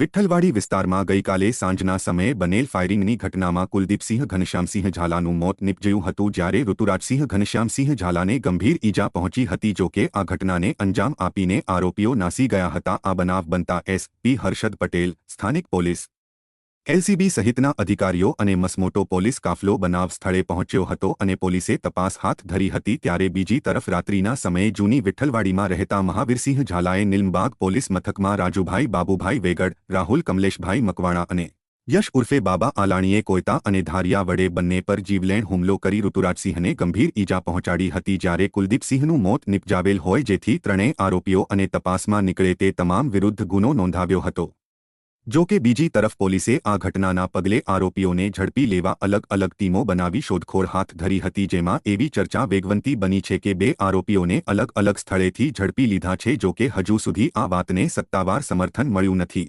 વિઠ્ઠલવાડી વિસ્તારમાં ગઈકાલે સાંજના સમયે બનેલ ફાયરિંગની ઘટનામાં કુલદીપસિંહ ઘનશ્યામસિંહ ઝાલાનું મોત નિપજ્યું હતું જ્યારે ઋતુરાજસિંહ ઘનશ્યામસિંહ ઝાલાને ગંભીર ઈજા પહોંચી હતી જો કે આ ઘટનાને અંજામ આપીને આરોપીઓ નાસી ગયા હતા. આ બનાવ બનતા એસપી હર્ષદ પટેલ, સ્થાનિક પોલીસ એલસીબી સહિતના અધિકારીઓ અને મસમોટો પોલીસ કાફલો બનાવ સ્થળે પહોંચ્યો હતો અને પોલીસે તપાસ હાથ ધરી હતી ત્યારે બીજી તરફ રાત્રિના સમયે જૂની વિઠ્ઠલવાડીમાં રહેતા મહાવીરસિંહ ઝાલાએ નિલમબાગ પોલીસ મથકમાં રાજુભાઈ બાબુભાઈ વેગડ, રાહુલ કમલેશભાઈ મકવાણા અને યશ ઉર્ફે બાબા આલાણીએ કોયતા અને ધારિયા વડે બંને પર જીવલેણ હુમલો કરી ઋતુરાજસિંહને ગંભીર ઈજા પહોંચાડી હતી જ્યારે કુલદીપસિંહનું મોત નિપજાવેલ હોય જેથી ત્રણેય આરોપીઓ અને તપાસમાં નીકળે તે તમામ વિરુદ્ધ ગુનો નોંધાવ્યો હતો. જો કે બીજી તરફ પોલીસે આ ઘટનાના પગલે આરોપીઓને ઝડપી લેવા અલગ અલગ ટીમો બનાવી શોધખોળ હાથ ધરી હતી, જેમાં એવી ચર્ચા વેગવંતી બની છે કે બે આરોપીઓને અલગ અલગ સ્થળેથી ઝડપી લીધા છે, જો કે હજુ સુધી આ વાતને સત્તાવાર સમર્થન મળ્યું નથી.